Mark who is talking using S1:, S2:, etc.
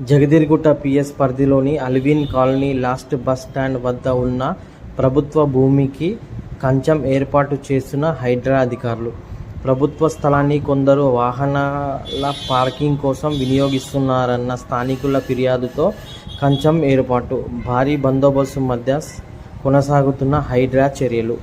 S1: జగదిరిగుట్ట PS పరిధిలోని Allwyn colony last bus stand వద్ద ఉన్న ప్రభుత్వ భూమికి కంచెం ఏర్పాటు చేస్తున్న హైడ్రా అధికారులు. ప్రభుత్వ స్థలాన్ని కొందరు వాహనాల పార్కింగ్ కోసం వినియోగిస్తున్నారన్న స్థానికుల ఫిర్యాదుతో కంచెం ఏర్పాటు. భారీ బందోబస్తు మధ్య కొనసాగుతున్న హైడ్రా చర్యలు.